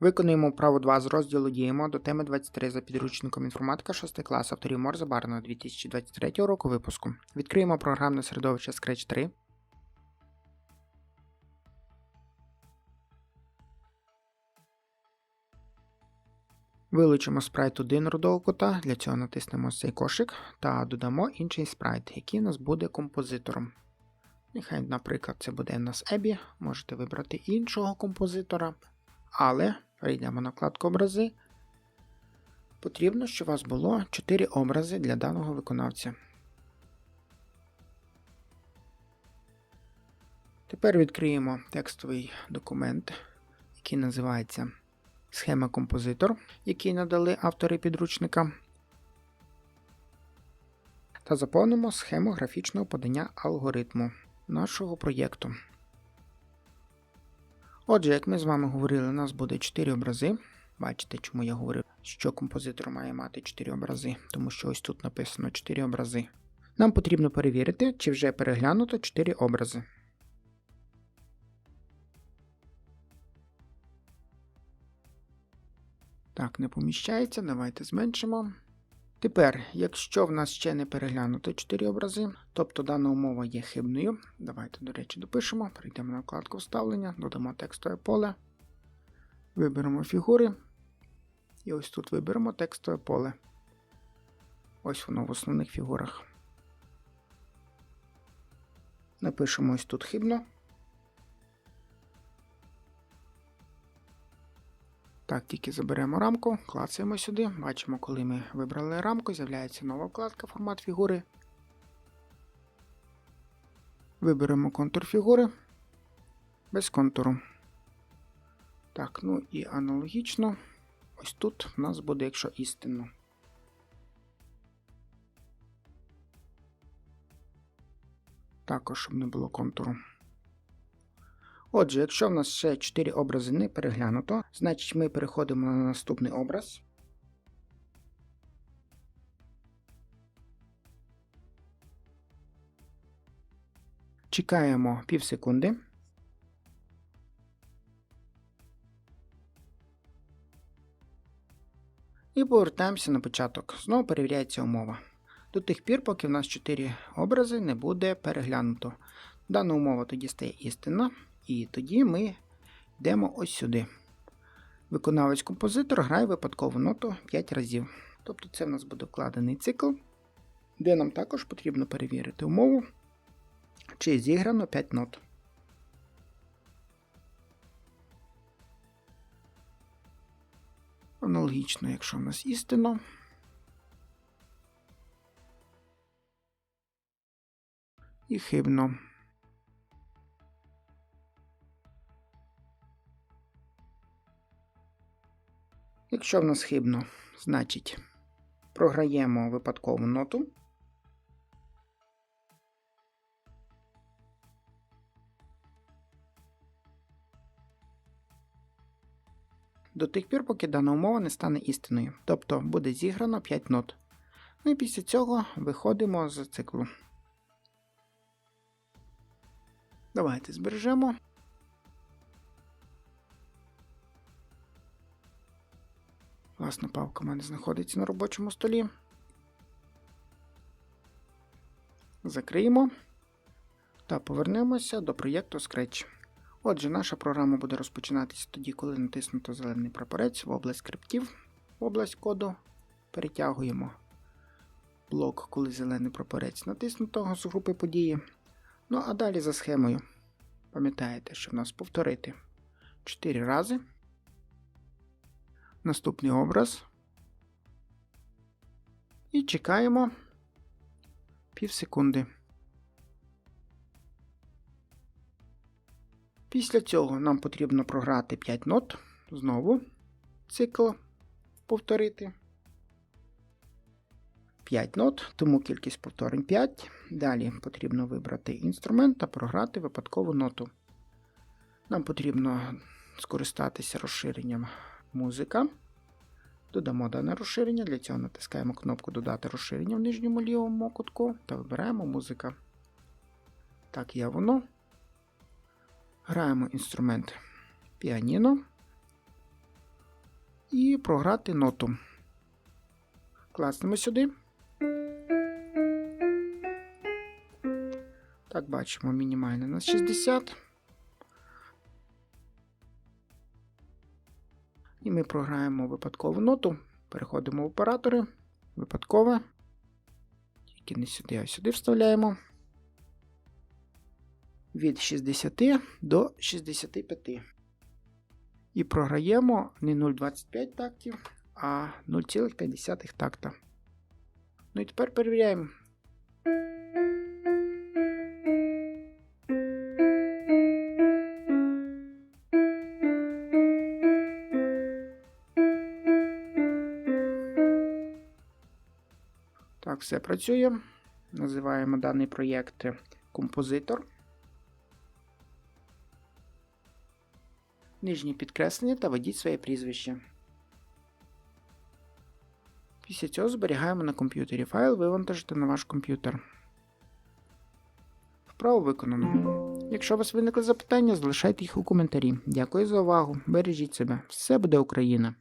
Виконуємо вправу 2 з розділу Діємо до теми 23 за підручником інформатика 6 клас авторів Морза Барна 2023 року випуску. Відкриємо програмне середовище Scratch 3. Вилучимо спрайт 1 рудого кота, для цього натиснемо цей кошик та додамо інший спрайт, який у нас буде композитором. Нехай, наприклад, це буде у нас Ебі, можете вибрати іншого композитора. Але перейдемо на вкладку образи. Потрібно, щоб у вас було 4 образи для даного виконавця. Тепер відкриємо текстовий документ, який називається Схема композитор, який надали автори підручника. Та заповнимо схему графічного подання алгоритму нашого проєкту. Отже, як ми з вами говорили, у нас буде 4 образи. Бачите, чому я говорив, що композитор має мати 4 образи, тому що ось тут написано 4 образи. Нам потрібно перевірити, чи вже переглянуто 4 образи. Так, не поміщається, давайте зменшимо. Тепер, якщо в нас ще не переглянуто 4 образи, тобто дана умова є хибною, давайте, до речі, допишемо, перейдемо на вкладку вставлення, додамо текстове поле, виберемо фігури. І ось тут виберемо текстове поле. Ось воно в основних фігурах. Напишемо ось тут хибно. Так, тільки заберемо рамку, клацаємо сюди. Бачимо, коли ми вибрали рамку, з'являється нова вкладка формат фігури. Виберемо контур фігури без контуру. Так, ну і аналогічно. Ось тут в нас буде, якщо істинно. Також, щоб не було контуру. Отже, якщо в нас ще 4 образи не переглянуто, значить ми переходимо на наступний образ. Чекаємо пів секунди. І повертаємося на початок. Знову перевіряється умова. До тих пір, поки в нас 4 образи не буде переглянуто. Дана умова тоді стає істинна. І тоді ми йдемо ось сюди. Виконавець-композитор грає випадкову ноту 5 разів. Тобто це в нас буде вкладений цикл, де нам також потрібно перевірити умову, чи зіграно 5 нот. Аналогічно, якщо в нас істинно. І хибно. Якщо в нас хибно, значить програємо випадкову ноту. До тих пір, поки дана умова не стане істинною. Тобто буде зіграно 5 нот. Ну і після цього виходимо з циклу. Давайте збережемо. Власна павка в мене знаходиться на робочому столі. Закриємо та повернемося до проєкту Scratch. Отже, наша програма буде розпочинатися тоді, коли натиснуто зелений прапорець в область скриптів, в область коду. Перетягуємо блок, коли зелений прапорець натиснутого з групи події. Ну а далі за схемою. Пам'ятаєте, що в нас повторити 4 рази. Наступний образ. І чекаємо пів секунди. Після цього нам потрібно програти 5 нот. Знову цикл повторити. 5 нот, тому кількість повторень 5. Далі потрібно вибрати інструмент та програти випадкову ноту. Нам потрібно скористатися розширенням музика. Додамо дане розширення. Для цього натискаємо кнопку Додати розширення в нижньому лівому кутку та вибираємо музика. Так, є воно. Граємо інструмент піаніно. і програти ноту. Класнемо сюди. Так, бачимо, мінімальне на 60. Ми програємо випадкову ноту. Переходимо в оператори. Випадкове. Тільки не сюди, а сюди вставляємо. Від 60 до 65. І програємо не 0,25 тактів, а 0,5 такта. Ну і тепер перевіряємо. Так, все працює. Називаємо даний проєкт композитор. Нижнє підкреслення та введіть своє прізвище. Після цього зберігаємо на комп'ютері файл, вивантажити на ваш комп'ютер. Вправо виконано. Якщо у вас виникли запитання, залишайте їх у коментарі. Дякую за увагу. Бережіть себе. Все буде Україна!